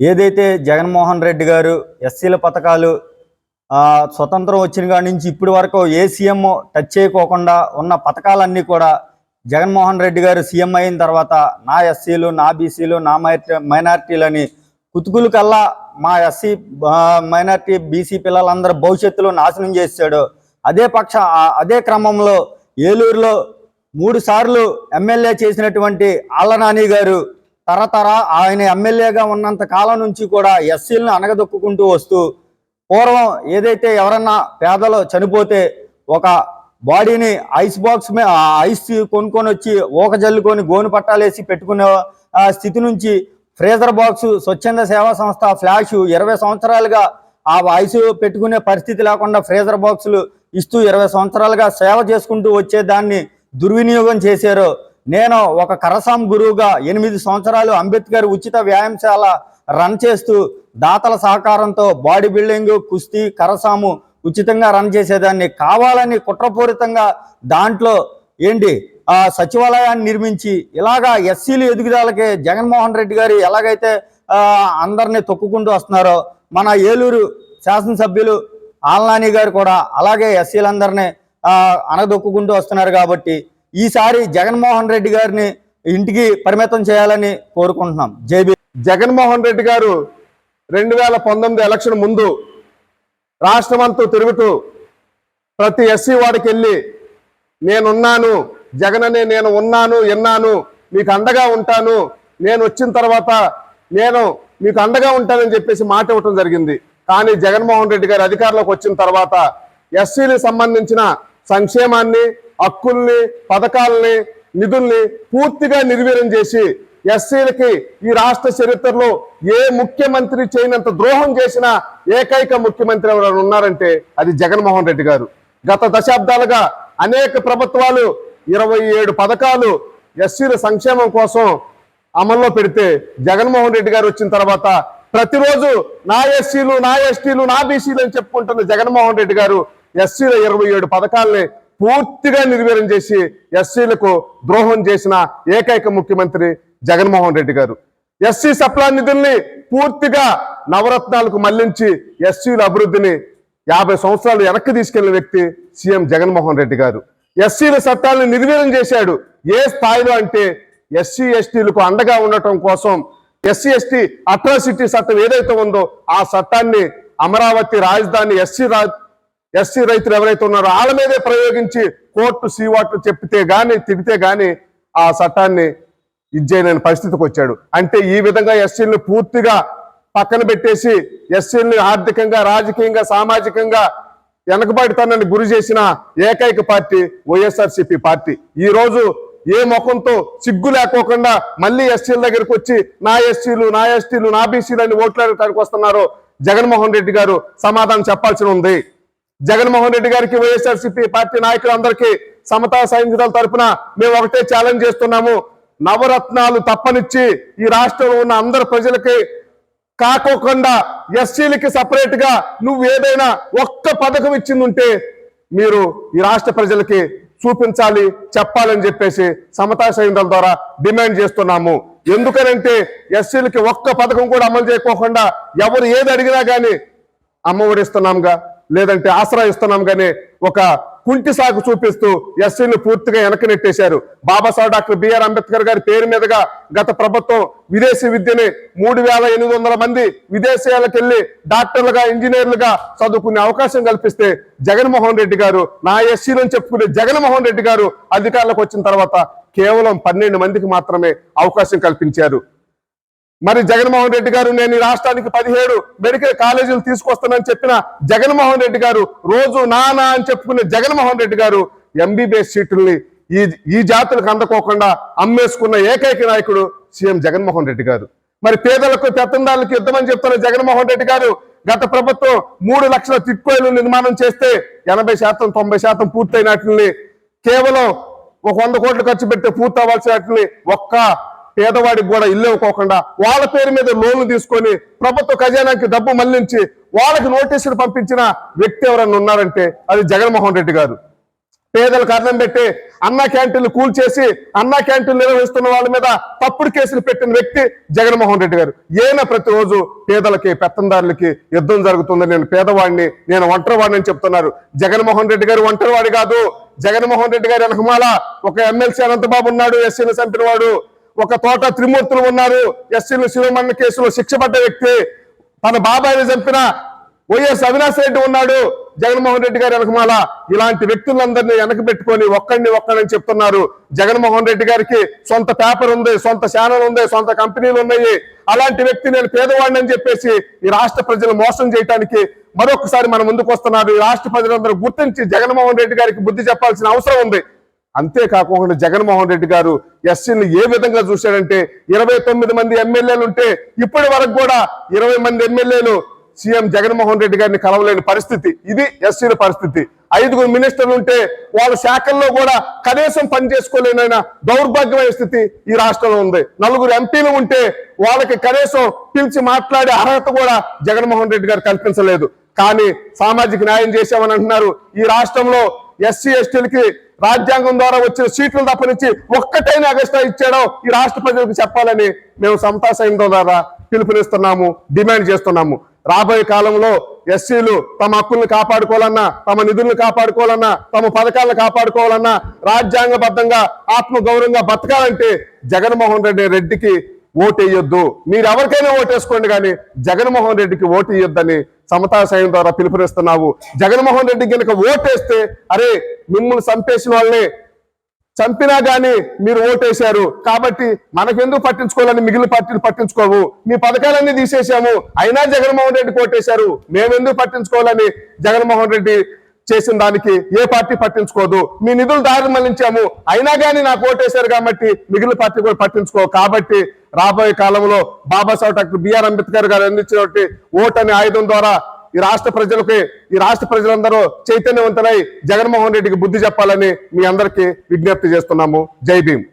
ఏదైతే జగన్మోహన్ రెడ్డి గారు ఎస్సీల పథకాలు స్వతంత్రం వచ్చిన కాడి నుంచి ఇప్పటి వరకు ఏ సీఎం టచ్ చేయకోకుండా ఉన్న పథకాలన్నీ కూడా జగన్మోహన్ రెడ్డి గారు సీఎం అయిన తర్వాత నా ఎస్సీలు నా బీసీలు నా మైనార్టీలని కుతుకులు కల్లా మా ఎస్సీ మైనార్టీ బీసీ పిల్లలందరి భవిష్యత్తులో నాశనం చేశాడు అదే పక్ష అదే క్రమంలో ఏలూరులో మూడు సార్లు ఎమ్మెల్యే చేసినటువంటి ఆళ్ళనాని గారు తరతర ఆయన ఎమ్మెల్యేగా ఉన్నంత కాలం నుంచి కూడా ఎస్సీలను అనగదొక్కుంటూ వస్తూ పూర్వం ఏదైతే ఎవరన్నా పేదలు చనిపోతే ఒక బాడీని ఐస్ బాక్స్ మీద ఐస్ కొనుక్కొని వచ్చి ఊక జల్లుకొని గోను పట్టాలేసి పెట్టుకునే ఆ స్థితి నుంచి ఫ్రీజర్ బాక్స్ స్వచ్ఛంద సేవా సంస్థ ఫ్లాష్ ఇరవై సంవత్సరాలుగా ఆ వాయిస్ పెట్టుకునే పరిస్థితి లేకుండా ఫ్రీజర్ బాక్సులు ఇస్తూ ఇరవై సంవత్సరాలుగా సేవ చేసుకుంటూ వచ్చే దాన్ని దుర్వినియోగం చేశారు. నేను ఒక కరసాం గురువుగా ఎనిమిది సంవత్సరాలు అంబేద్కర్ ఉచిత వ్యాయామశాల రన్ చేస్తూ దాతల సహకారంతో బాడీ బిల్డింగ్ కుస్తీ కరసాము ఉచితంగా రన్ చేసేదాన్ని. కావాలని కుట్రపూరితంగా దాంట్లో ఏంటి? ఆ సచివాలయాన్ని నిర్మించి ఇలాగా ఎస్సీలు ఎదుగుదలకి జగన్మోహన్ రెడ్డి గారు ఎలాగైతే అందరినీ తొక్కుకుంటూ వస్తున్నారో మన ఏలూరు శాసనసభ్యులు ఆల్నాని గారు కూడా అలాగే ఎస్సీలందరినీ అనదొక్కుంటూ వస్తున్నారు కాబట్టి ఈసారి జగన్మోహన్ రెడ్డి గారిని ఇంటికి పరిమితం చేయాలని కోరుకుంటున్నాం. జేబీ జగన్మోహన్ రెడ్డి గారు రెండు వేల పంతొమ్మిది ఎలక్షన్ ముందు రాష్ట్రమంతా తిరుగుతూ ప్రతి ఎస్సీ వాడికి వెళ్ళి నేనున్నాను జగన్ అనే నేను ఉన్నాను ఎన్నాను మీకు అండగా ఉంటాను నేను వచ్చిన తర్వాత నేను మీకు అండగా ఉంటానని చెప్పేసి మాట ఇవ్వటం జరిగింది. కానీ జగన్మోహన్ రెడ్డి గారు అధికారంలోకి వచ్చిన తర్వాత ఎస్సీలకు సంబంధించిన సంక్షేమాన్ని హక్కుల్ని పథకాలని నిధుల్ని పూర్తిగా నిర్వీర్యం చేసి ఎస్సీలకి ఈ రాష్ట్ర చరిత్రలో ఏ ముఖ్యమంత్రి చేయనంత ద్రోహం చేసిన ఏకైక ముఖ్యమంత్రి ఎవరైనా ఉన్నారంటే అది జగన్మోహన్ రెడ్డి గారు. గత దశాబ్దాలుగా అనేక ప్రభుత్వాలు ఇరవై ఏడు పథకాలు ఎస్సీల సంక్షేమం కోసం అమల్లో పెడితే జగన్మోహన్ రెడ్డి గారు వచ్చిన తర్వాత ప్రతిరోజు నా ఎస్సీలు నా ఎస్టీలు నా బీసీలు అని చెప్పుకుంటున్న జగన్మోహన్ రెడ్డి గారు ఎస్సీల ఇరవై ఏడు పథకాల్ని పూర్తిగా నిర్వీర్యం చేసి ఎస్సీలకు ద్రోహం చేసిన ఏకైక ముఖ్యమంత్రి జగన్మోహన్ రెడ్డి గారు. ఎస్సీ సప్లా నిధుల్ని పూర్తిగా నవరత్నాలకు మళ్ళించి ఎస్సీల అభివృద్ధిని యాభై సంవత్సరాలు వెనక్కి తీసుకెళ్ళిన వ్యక్తి సీఎం జగన్మోహన్ రెడ్డి గారు. ఎస్సీల చట్టాలను నిర్వీర్యం చేశాడు. ఏ స్థాయిలో అంటే ఎస్సీ ఎస్టీలకు అండగా ఉండటం కోసం ఎస్సీ ఎస్టీ అట్రాసిటీ చట్టం ఏదైతే ఉందో ఆ చట్టాన్ని అమరావతి రాజధాని ఎస్సీ రా ఎస్సీ రైతులు ఎవరైతే ఉన్నారో వాళ్ళ మీదే ప్రయోగించి కోర్టు సీవాట్లు చెప్పితే గాని తిడితే గాని ఆ చట్టాన్ని ఇచ్చేయలేని పరిస్థితికి వచ్చాడు. అంటే ఈ విధంగా ఎస్సీలను పూర్తిగా పక్కన పెట్టేసి ఎస్సీలను ఆర్థికంగా రాజకీయంగా సామాజికంగా వెనకబడితనాన్ని గురి చేసిన ఏకైక పార్టీ వైఎస్ఆర్సీపీ పార్టీ. ఈ రోజు ఏ ముఖంతో సిగ్గు లేకోకుండా మళ్ళీ ఎస్సీల దగ్గరికి వచ్చి నా ఎస్సీలు నా ఎస్టీలు నా బీసీలు అని ఓట్లాడటానికి వస్తున్నారు జగన్మోహన్ రెడ్డి గారు సమాధానం చెప్పాల్సి ఉంది. జగన్మోహన్ రెడ్డి గారికి వైఎస్ఆర్సిపి పార్టీ నాయకులందరికీ సమతా సైనికుల తరపున మేము ఒకటే ఛాలెంజ్ చేస్తున్నాము. నవరత్నాలు తప్పనిచ్చి ఈ రాష్ట్రంలో ఉన్న అందరు ప్రజలకి కాకోకుండా ఎస్సీలకి సపరేట్గా నువ్వు ఏదైనా ఒక్క పథకం ఇచ్చిందుంటే మీరు ఈ రాష్ట్ర ప్రజలకి చూపించాలి చెప్పాలని చెప్పేసి సమతా సైన్యాల ద్వారా డిమాండ్ చేస్తున్నాము. ఎందుకనంటే ఎస్సీలకి ఒక్క పథకం కూడా అమలు చేయకోకుండా ఎవరు ఏది అడిగినా కానీ అమ్మ ఇస్తున్నాంగా. లేదంటే ఆసరా ఇస్తున్నాం కానీ ఒక కుంటి సాగు చూపిస్తూ ఎస్సీని పూర్తిగా వెనకనెట్టేశారు. Babasaheb doctor B R Ambedkar గారి పేరు మీదుగా గత ప్రభుత్వం విదేశీ విద్యని మూడు వేల ఎనిమిది వందల మంది విదేశీయాలకు వెళ్ళి డాక్టర్లుగా ఇంజనీర్లుగా చదువుకునే అవకాశం కల్పిస్తే జగన్మోహన్ రెడ్డి గారు నా ఎస్సీలని చెప్పుకునే జగన్మోహన్ రెడ్డి గారు అధికారులకు వచ్చిన తర్వాత కేవలం పన్నెండు మందికి మాత్రమే అవకాశం కల్పించారు. మరి జగన్మోహన్ రెడ్డి గారు నేను ఈ రాష్ట్రానికి పదిహేడు మెడికల్ కాలేజీలు తీసుకొస్తానని చెప్పిన జగన్మోహన్ రెడ్డి గారు రోజు నానా అని చెప్పుకునే జగన్మోహన్ రెడ్డి గారు ఎంబీబీఎస్ సీట్లని ఈ ఈ జాతులకు అందకోకుండా అమ్మేసుకున్న ఏకైక నాయకుడు సీఎం జగన్మోహన్ రెడ్డి గారు. మరి పేదలకు పెత్తందారులకు యుద్ధమని చెప్తున్న జగన్మోహన్ రెడ్డి గారు గత ప్రభుత్వం మూడు లక్షల తిక్కోయిలు నిర్మాణం చేస్తే ఎనభై శాతం తొంభై శాతం పూర్తయినట్లని కేవలం ఒక వంద కోట్లు ఖర్చు పెడితే పూర్తి అవ్వాల్సిన వాటిని ఒక్క పేదవాడికి కూడా ఇల్లు ఇవ్వకోకుండా వాళ్ళ పేరు మీద లోన్లు తీసుకొని ప్రభుత్వ ఖజానాకి డబ్బు మళ్ళించి వాళ్ళకి నోటీసులు పంపించిన వ్యక్తి ఎవరన్నా ఉన్నారంటే అది జగన్మోహన్ రెడ్డి గారు. పేదలకు అర్థం పెట్టి అన్నా క్యాంటీన్లు కూల్చేసి అన్నా క్యాంటీన్లు నిర్వహిస్తున్న వాళ్ళ మీద తప్పుడు కేసులు పెట్టిన వ్యక్తి జగన్మోహన్ రెడ్డి గారు. ఏనా ప్రతిరోజు పేదలకి పెత్తందారులకి యుద్ధం జరుగుతుంది. నేను పేదవాడిని నేను ఒంటరివాడిని అని చెప్తున్నారు. జగన్మోహన్ రెడ్డి గారు ఒంటరివాడి కాదు. జగన్మోహన్ రెడ్డి గారి వెనకమాల ఒక ఎమ్మెల్సీ అనంతబాబు ఉన్నాడు ఎస్సీని చంపినవాడు. ఒక తోట త్రిమూర్తులు ఉన్నారు. ఎస్సీలు శివమన్న కేసులో శిక్ష పడ్డ వ్యక్తి. తన బాబాయిని చంపిన వైఎస్ అవినాష్ రెడ్డి ఉన్నాడు. జగన్మోహన్ రెడ్డి గారి వెనకమాల ఇలాంటి వ్యక్తులందరినీ వెనక పెట్టుకొని ఒక్కడిని ఒక్కడని చెప్తున్నారు. జగన్మోహన్ రెడ్డి గారికి సొంత పేపర్ ఉంది సొంత ఛానల్ ఉంది సొంత కంపెనీలు ఉన్నాయి. అలాంటి వ్యక్తి నేను పేదవాడిని అని చెప్పేసి ఈ రాష్ట్ర ప్రజలు మోసం చేయడానికి మరొకసారి మన ముందుకు వస్తున్నారు. ఈ రాష్ట్ర ప్రజలందరూ గుర్తించి జగన్మోహన్ రెడ్డి గారికి బుద్ధి చెప్పాల్సిన అవసరం ఉంది. అంతేకాకుండా జగన్మోహన్ రెడ్డి గారు ఎస్సీని ఏ విధంగా చూశాడంటే ఇరవై తొమ్మిది మంది ఎమ్మెల్యేలు ఉంటే ఇప్పటి వరకు కూడా ఇరవై మంది ఎమ్మెల్యేలు సీఎం జగన్మోహన్ రెడ్డి గారిని కలవలేని పరిస్థితి. ఇది ఎస్సీల పరిస్థితి. ఐదుగురు మినిస్టర్లు ఉంటే వాళ్ళ శాఖల్లో కూడా కనీసం పని చేసుకోలేనైనా దౌర్భాగ్యమైన స్థితి ఈ రాష్ట్రంలో ఉంది. నలుగురు ఎంపీలు ఉంటే వాళ్ళకి కనీసం పిలిచి మాట్లాడే అర్హత కూడా జగన్మోహన్ రెడ్డి గారు కల్పించలేదు. కానీ సామాజిక న్యాయం చేశామని అంటున్నారు. ఈ రాష్ట్రంలో ఎస్సీ ఎస్టీలకి రాజ్యాంగం ద్వారా వచ్చిన సీట్లు తప్పనించి ఒక్కటైనా అగస్టా ఇచ్చాడో ఈ రాష్ట్ర ప్రజలకు చెప్పాలని మేము సమతా సైన్యం ద్వారా పిలుపునిస్తున్నాము డిమాండ్ చేస్తున్నాము. రాబోయే కాలంలో ఎస్సీలు తమ హక్కుల్ని కాపాడుకోవాలన్నా తమ నిధులను కాపాడుకోవాలన్నా తమ పథకాలను కాపాడుకోవాలన్నా రాజ్యాంగబద్ధంగా ఆత్మగౌరవంగా బతకాలంటే జగన్మోహన్ రెడ్డి రెడ్డికి ఓటేయొద్దు. మీరు ఎవరికైనా ఓటేసుకోండి కానీ జగన్మోహన్ రెడ్డికి ఓటు ఇయ్యొద్దని సమతా సైన్యం ద్వారా పిలుపునిస్తున్నావు. జగన్మోహన్ రెడ్డి కనుక ఓటేస్తే అరే మిమ్మల్ని చంపేసిన వాళ్ళని చంపినా గానీ మీరు ఓటేశారు. కాబట్టి మనకెందుకు పట్టించుకోవాలని మిగిలిన పార్టీలు పట్టించుకోవు. మీ పథకాలన్నీ తీసేశాము. అయినా జగన్మోహన్ రెడ్డి ఓటేశారు. మేమెందుకు పట్టించుకోవాలని జగన్మోహన్ రెడ్డి చేసిన దానికి ఏ పార్టీ పట్టించుకోదు. మీ నిధులు దారి మళ్ళించాము. అయినా కానీ నాకు ఓటేశారు కాబట్టి మిగిలిన పార్టీ కూడా పట్టించుకో. కాబట్టి రాబోయే కాలంలో బాబాసాహెబ్ డాక్టర్ బిఆర్ అంబేద్కర్ గారు అందించినటువంటి ఓట్ అనే ఆయుధం ద్వారా ఈ రాష్ట్ర ప్రజలకి ఈ రాష్ట్ర ప్రజలందరూ చైతన్యవంతులై జగన్మోహన్ రెడ్డికి బుద్ధి చెప్పాలని మీ అందరికీ విజ్ఞప్తి చేస్తున్నాము. జై భీమ్.